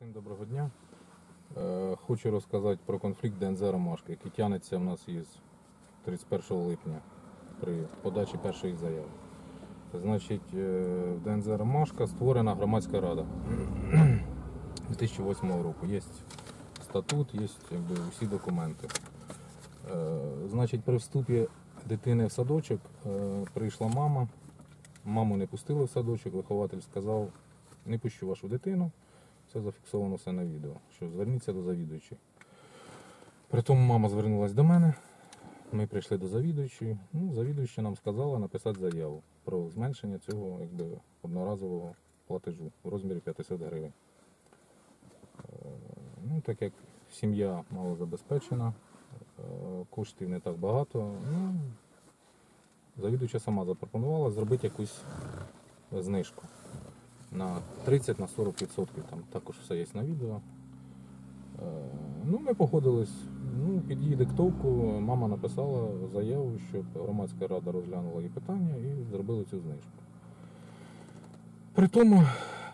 Всім доброго дня. Е, Хочу розказати про конфлікт ДНЗ Ромашки, який тягнеться в нас із 31 липня при подачі першої заяви. Значить, е, в ДНЗ Ромашка створена громадська рада 2008 року. Є статут, є якби, усі документи. Е, Значить, при вступі дитини в садочок прийшла мама. Маму не пустили в садочок, вихователь сказав, не пущу вашу дитину. Це зафіксовано все на відео. Що зверніться до завідуючої. При тому мама звернулася до мене. Ми прийшли до завідуючої. Ну, завідуюча нам сказала написати заяву про зменшення цього якби, одноразового платежу в розмірі 500 гривень. Е, Ну, так як сім'я мало забезпечена, е, коштів не так багато. Ну, завідуюча сама запропонувала зробити якусь знижку на 30 на 40%. Там також все є на відео. Е, Ну, ми погодились. Ну, під її диктовку мама написала заяву, щоб громадська рада розглянула її питання і зробили цю знижку. При тому,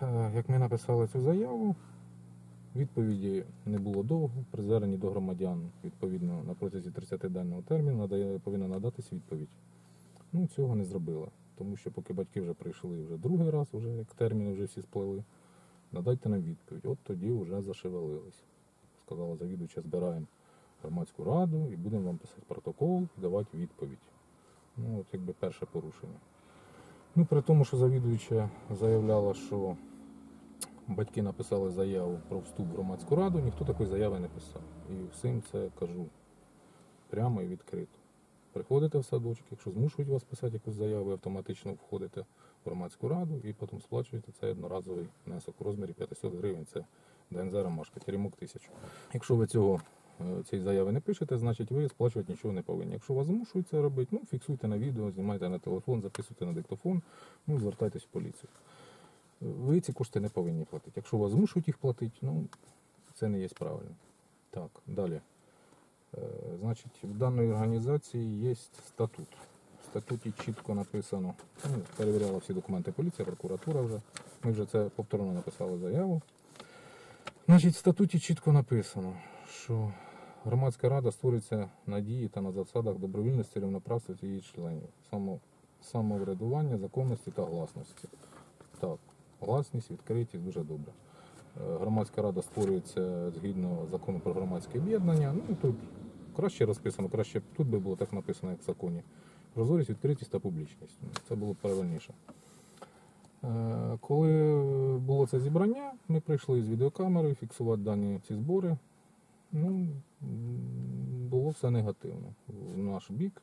е, як ми написали цю заяву, відповіді не було довго. При зверненні до громадян, відповідно, на протязі 30-денного терміну повинна надатись відповідь. Ну, цього не зробила. Тому що поки батьки вже прийшли вже другий раз, вже як терміни вже всі сплили, надайте нам відповідь. От тоді вже зашевелились. Сказала завідувача, збираємо громадську раду і будемо вам писати протокол і давати відповідь. Ну, от якби перше порушення. Ну, при тому, що завідувача заявляла, що батьки написали заяву про вступ в громадську раду, ніхто такої заяви не писав. І всім це кажу прямо і відкрито. Приходите в садочок, якщо змушують вас писати якусь заяву, автоматично входите в громадську раду і потім сплачуєте цей одноразовий внесок у розмірі 500 гривень. Це ДНЗ Ромашка, теремок 1000. Якщо ви цього е, цієї заяви не пишете, значить ви сплачувати нічого не повинні. Якщо вас змушують це робити, ну фіксуйте на відео, знімайте на телефон, записуйте на диктофон, ну звертайтесь в поліцію. Ви ці кошти не повинні платити. Якщо вас змушують їх платити, ну це не є правильно. Так, далі. Е, Значить, в даної організації є статут. В статуті чітко написано, ну, перевіряла всі документи поліція, прокуратура вже. Ми вже це повторно написали заяву. Значить, в статуті чітко написано, що громадська рада створюється на дії та на засадах добровільності, рівноправства її членів, само, самоврядування, законності та гласності. Так, гласність, відкритість дуже добре. Е, Громадська рада створюється згідно закону про громадське об'єднання. Ну тут краще розписано, краще тут би було так написано, як в законі. Прозорість, відкритість та публічність. Ну, Це було б правильніше. Е, Коли було це зібрання, ми прийшли з відеокамери фіксувати дані ці збори. Ну, було все негативно. В наш бік.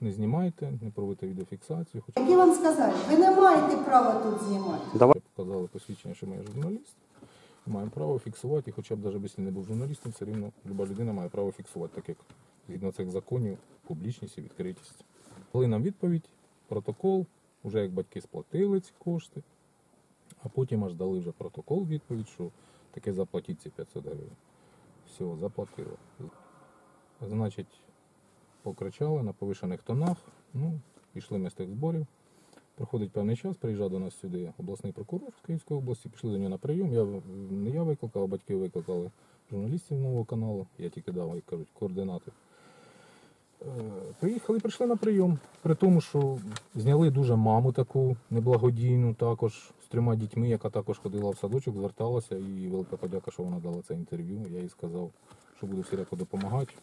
Не знімайте, не проводьте відеофіксацію. Хоча Які вам сказали, ви не маєте права тут знімати. Давай. показали посвідчення, що ми журналіст. Маємо право фіксувати, і хоча б навіть якщо не був журналістом, все рівно люба людина має право фіксувати, так як згідно цих законів, публічність і відкритість. Дали нам відповідь, протокол, вже як батьки сплатили ці кошти, а потім аж дали вже протокол відповідь, що таке заплатіть ці 500 гривень. Все, заплатили. Значить, покричали на повишених тонах, ну, пішли ми з тих зборів. Проходить певний час, приїжджав до нас сюди обласний прокурор з Київської області, пішли до нього на прийом. Я, не я викликав, а батьки викликали журналістів нового каналу, я тільки дав, як кажуть, координати. Е, Приїхали, прийшли на прийом. При тому, що зняли дуже маму таку неблагодійну, також з трьома дітьми, яка також ходила в садочок, зверталася, і велика подяка, що вона дала це інтерв'ю. Я їй сказав, що буду всіляко допомагати.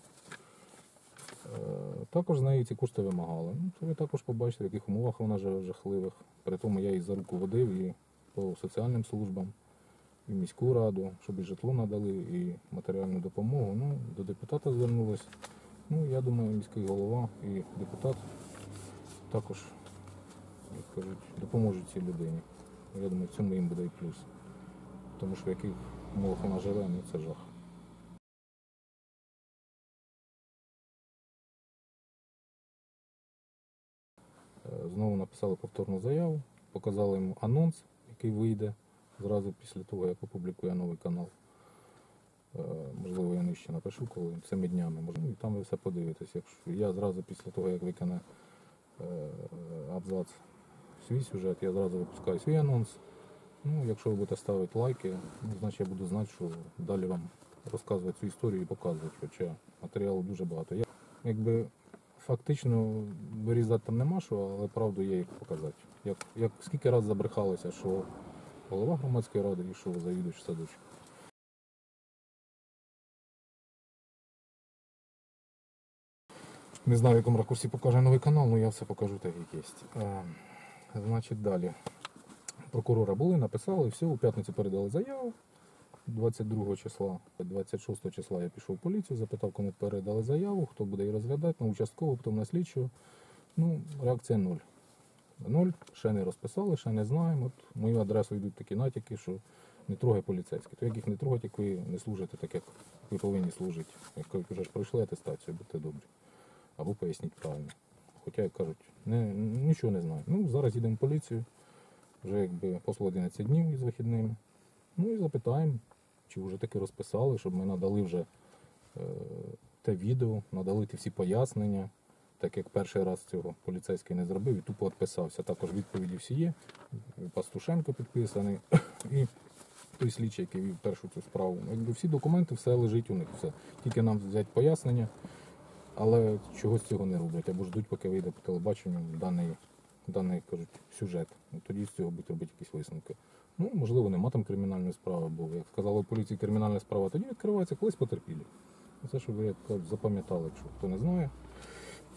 Е, Також з неї ці кошти вимагали. Ну, то ви також побачите, в яких умовах вона живе жахливих. При тому я її за руку водив і по соціальним службам, і міську раду, щоб і житло надали, і матеріальну допомогу. Ну, до депутата звернулись. Ну, я думаю, міський голова і депутат також, як кажуть, допоможуть цій людині. Я думаю, в цьому їм буде і плюс. Тому що в яких умовах вона живе, ну це жах. Знову написали повторну заяву, показали йому анонс, який вийде зразу після того, як опублікує новий канал. Е, Можливо, я нижче напишу, коли цими днями. Можливо, і там ви все подивитесь. Якщо я зразу після того, як виконе е, абзац свій сюжет, я зразу випускаю свій анонс Ну, якщо ви будете ставити лайки, ну, значить я буду знати, що далі вам розказувати цю історію і показувати, хоча матеріалу дуже багато. Я, якби фактично вирізати там нема що, але правду є як показати. Як, як скільки разів забрехалося, що голова громадської ради і що завідувач садочок. Не знаю, в якому ракурсі покаже новий канал, але я все покажу так, як є. Е, значить, далі. Прокурора були, написали, все, у п'ятницю передали заяву. 22 числа, 26 числа я пішов в поліцію, запитав, кому передали заяву, хто буде її розглядати, на участкового, потім на слідчого. Ну, реакція нуль. Нуль, ще не розписали, ще не знаємо. От мою адресу йдуть такі натяки, що не трогай поліцейські. То як їх не трогати, як ви не служите так, як ви повинні служити. Як кажуть, вже ж пройшли атестацію, будьте добрі. Або поясніть правильно. Хоча, як кажуть, не, нічого не знаю. Ну, зараз їдемо в поліцію, вже якби посло 11 днів із вихідними. Ну і запитаємо, чи вже таки розписали, щоб ми надали вже е, те відео, надали ті всі пояснення, так як перший раз цього поліцейський не зробив і тупо відписався. Також відповіді всі є. Пастушенко підписаний і той слідчий, який вів першу цю справу. Якби всі документи, все лежить у них. Все. Тільки нам взяти пояснення, але чогось цього не роблять, або ждуть, поки вийде по телебаченню даний, даний кажуть, сюжет. Тоді з цього будуть робити якісь висновки. Ну, можливо, нема там кримінальної справи, бо як сказали в поліції, кримінальна справа, тоді відкривається колись потерпілі. Це, щоб ви запам'ятали, якщо хто не знає.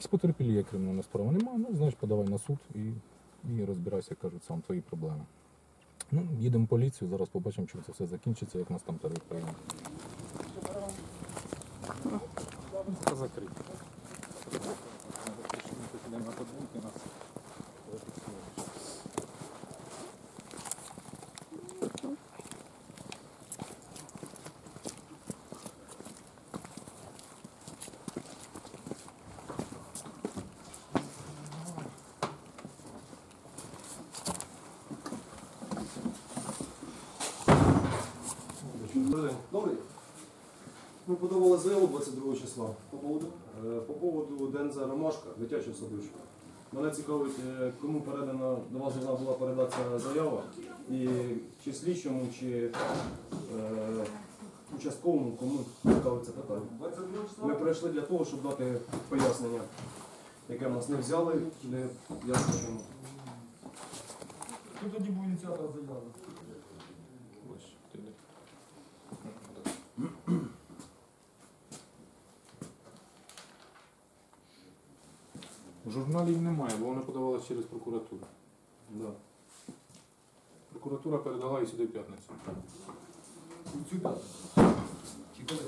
З потерпілі є кримінальна справа, нема, ну знаєш, подавай на суд і, і розбирайся, як кажуть, сам твої проблеми. Ну, їдемо в поліцію, зараз побачимо, чим це все закінчиться, як нас там тариф приймуть. Це закрито. Добрий. Ми подавали заяву 22 числа по поводу, Е, по поводу ДНЗ Ромашка, дитячого садочка. Мене цікавить, е, кому передана до вас должна була передатися заява, і чи слідчому, чи е, участковому, кому цікавить це питання. Ми прийшли для того, щоб дати пояснення, яке в нас не взяли, не ясно чому. Хто тоді був ініціатор заяви? Ось, ти де? Журналів немає, бо вони подавалися через прокуратуру. Да. Прокуратура передала і сюди в п'ятницю. Цю п'ятницю. Чи коли?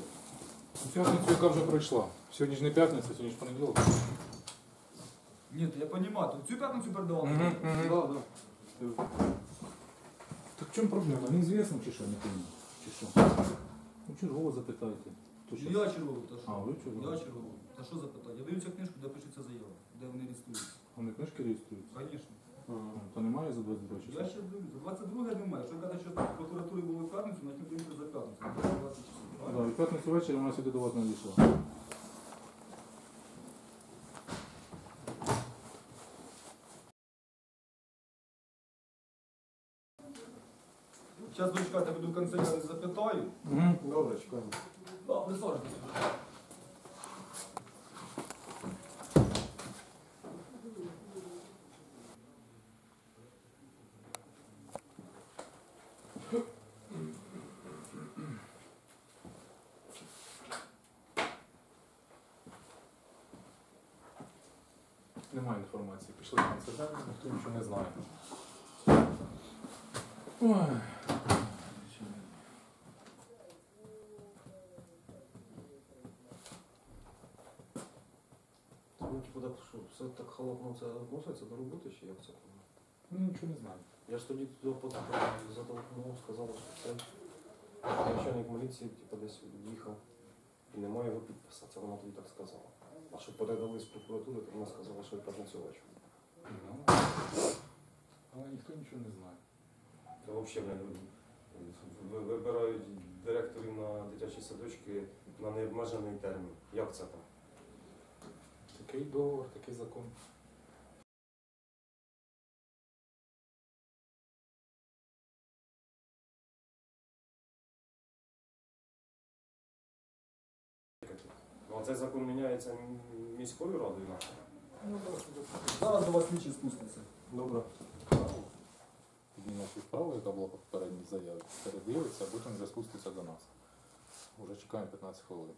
П'ятницю, яка вже пройшла. Сьогодні ж не п'ятниця, сьогодні ж понеділок. Ні, то я розумію, то цю п'ятницю передавали. Да, да. Так в чому проблема? Неізвісно чи що, не пойму. Чи що? Ну чергово запитайте. То що? Я черговий, то що? А, ви черговий? Я черговий. Та що запитати? Я даю цю книжку, де пишеться заява, де вони реєструються. Вони книжки реєструються? Звісно. То немає за 22 числа? Я ще дивлюся. За 22 немає. Що казати, що в прокуратурі було в п'ятницю, значить ми будемо за п'ятницю. За 20 часов. Да, в п'ятницю ввечері вона сюди до вас надійшла. Зараз дочекати, буду в канцелярі запитаю. Добре, чекаємо. Да, присаджуйтесь. Немає інформації. Пішли в канцелярію, ніхто нічого не знає. Ой. Ну, типу, так, що, все так холодно це відноситься до роботи, чи як це? Ну, нічого не знаю. Я ж тоді туди зателефонував, сказала, що це начальник міліції, типу, десь їхав і немає його підписа. Це вона тоді так сказала. А що передали з прокуратури, то вона сказала, що я працювач. Ну, Але ніхто нічого не знає. Це взагалі. Ви- Вибирають директорів на дитячі садочки на необмежений термін. Як це так? Такий договор, такий закон. Оцей закон міняється міською радою нашою. Зараз до вас слідчі спуститься. Добре. Тоді нашу справу, яка була по попередній заяві, передивиться, а потім вже спуститься до нас. Уже чекаємо 15 хвилин.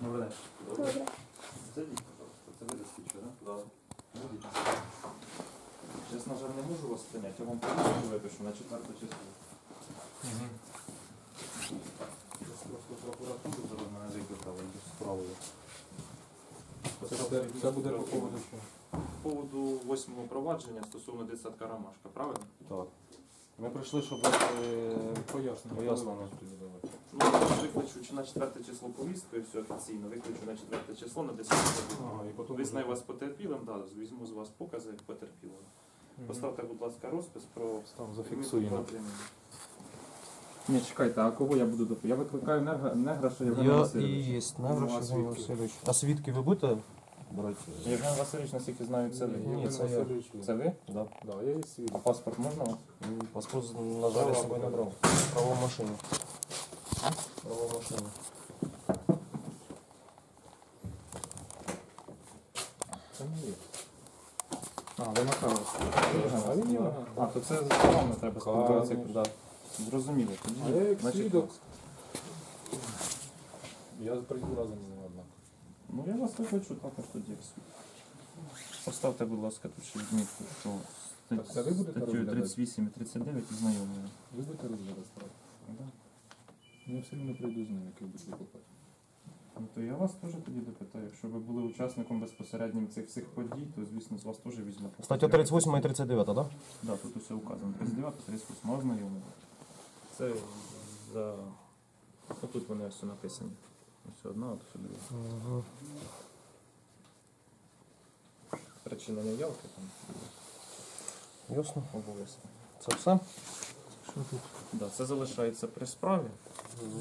Добре. Добре. Зайдіть, пожалуйста. Це ви дослідчі, так? Да? Зараз, на жаль, не можу вас прийняти. Я вам повістку випишу на четверте число. Просто прокуратуру зараз мене викликали справою. Це, це буде по поводу що? По поводу восьмого провадження стосовно дитсадка Ромашка, правильно? Так. Ми прийшли, щоб е, Пояснення. Пояснення. Ну, я викличу чи на четверте число повістку, і все офіційно, викличу на четверте число на 10 годину. Ага, і потім Визнаю вас потерпілим, да, візьму з вас покази як потерпілого. Поставте, будь ласка, розпис про Там зафіксуємо. Ні, чекайте, а кого я буду допомагати? Я викликаю негра, неграша Євгена Я і Васильовича. є Ну, а? Васильович. А свідки ви будете брати? Євген Васильович, наскільки знаю, це ви. Ні, це це я. Це ви? Да. Да, я є А паспорт можна Паспорт, на жаль, я з собою не брав. Право машини. Право машини. Це не є. А, ви. А то це з вами треба спілкуватися. Да. Зрозуміло. Тоді, А я як значить, свідок. Я прийду разом з ним однак. Ну я вас викличу також тоді як свідок. Поставте, будь ласка, тут ще відмітку, що Так, це ви будете статтю розглядати? 38 і 39 ознайомлено. Ви будете розглядати справу? Да. Ну, Я все одно прийду з ним, який буде викликати. Ну, то я вас теж тоді допитаю. Якщо ви були учасником безпосереднім цих всіх подій, то звісно з вас теж візьму. Стаття 38 і 39, так? Да? Да, тут усе указано. 39, 38, ознайомлено. Це за. Отут вони все написані. Ось одна, от все друга. Причина неявки там Ясно. обов'язково. Це все? Що тут? Да, це залишається при справі.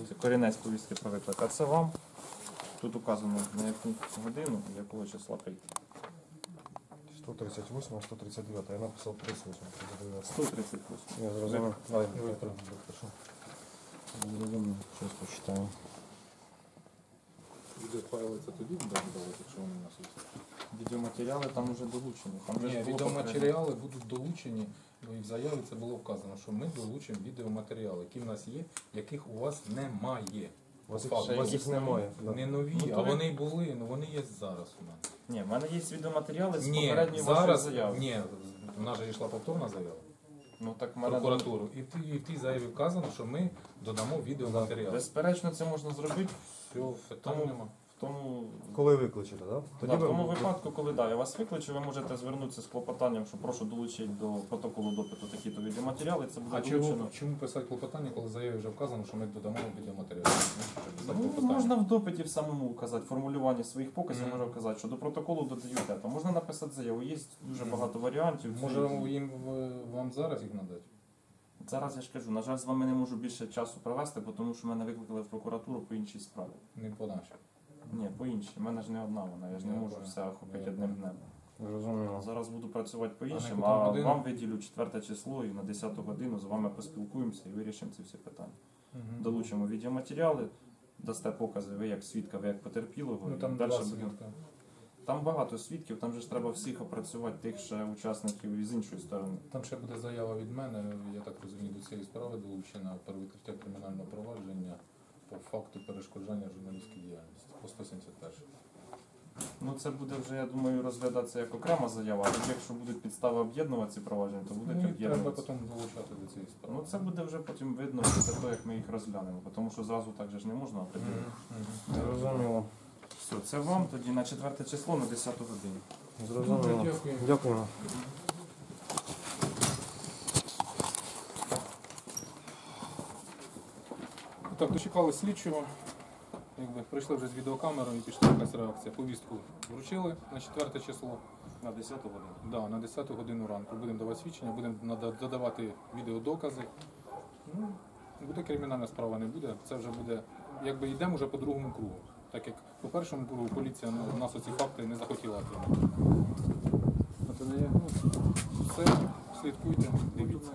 Це корінець повістки про виклик. А це вам. Тут указано на яку годину, якого числа прийти. 138, 139, я написав 38. 138. Я зрозумів. Давай, я правильно. прошу. Зрозумів, щось почитаю. Відеофайли це тоді якщо вони у нас є. Відеоматеріали там вже долучені. Там вже Ні, ж було відеоматеріали будуть долучені, ну і в заяві це було вказано, що ми долучимо відеоматеріали, які в нас є, яких у вас немає. У вас факту. ще У вас їх немає. Не нові, Ну, то а ви- вони були, ну вони є зараз у мене. Ні, в мене є відеоматеріали з Ні, попередньої вашої зараз, заяви. ні, в нас же йшла повторна заява Ну так в в мене прокуратуру. І в тій, і в тій заяві вказано, що ми додамо відеоматеріал. безперечно це можна зробити Все, питань Тому- в тому, Коли викличете, так? да, в тому випадку, коли да, я вас викличу, ви можете звернутися з клопотанням, що прошу долучити до протоколу допиту такі-то відеоматеріали. Це буде А долучено. чому, чому писати клопотання, коли в заяві вже вказано, що ми додамо відеоматеріал? Ну, Ну, можна в допиті в самому указати, формулювання своїх показів Мгм. можна вказати, що до протоколу додаю те. То можна написати заяву, є дуже Мгм. багато варіантів. Може їм в- вам зараз їх надати? Зараз я ж кажу, на жаль, з вами не можу більше часу провести, бо тому що мене викликали в прокуратуру по іншій справі. Не по нашій. Ні, по іншій. У мене ж не одна вона, я ж не можу все охопити одним днем. Зрозуміло. Зараз буду працювати по А іншим, а, годину? вам виділю четверте число і на 10 годину з вами поспілкуємося і вирішимо ці всі питання. Долучимо відеоматеріали, дасте покази, ви як свідка, ви як потерпілого. Ну і там далі будемо- Там багато свідків, там же ж треба всіх опрацювати, тих ще учасників і з іншої сторони. Там ще буде заява від мене, я так розумію, до цієї справи долучена про відкриття кримінального провадження факту перешкоджання журналістської діяльності по 171. Ну це буде вже, я думаю, розглядатися як окрема заява, а тоді, якщо будуть підстави об'єднувати ці провадження, то будуть Ну, і треба потім долучати до цієї справи. Ну це буде вже потім видно після того, як ми їх розглянемо, тому що зразу так же ж не можна определити. Зрозуміло. Все, це вам тоді на четверте число на 10 годину. Зрозуміло. Дякую. Дякуємо. Так, дочекали слідчого. Якби прийшли вже з відеокамерою і пішла якась реакція. Повістку вручили на 4 число. На 10 годину. Да, на 10 годину ранку будемо давати свідчення, будемо нада- додавати відеодокази. Ну, буде кримінальна справа, не буде. Це вже буде, якби йдемо вже по другому кругу. Так як по першому кругу поліція ну, у нас оці факти не захотіла отримати. Все, слідкуйте, дивіться.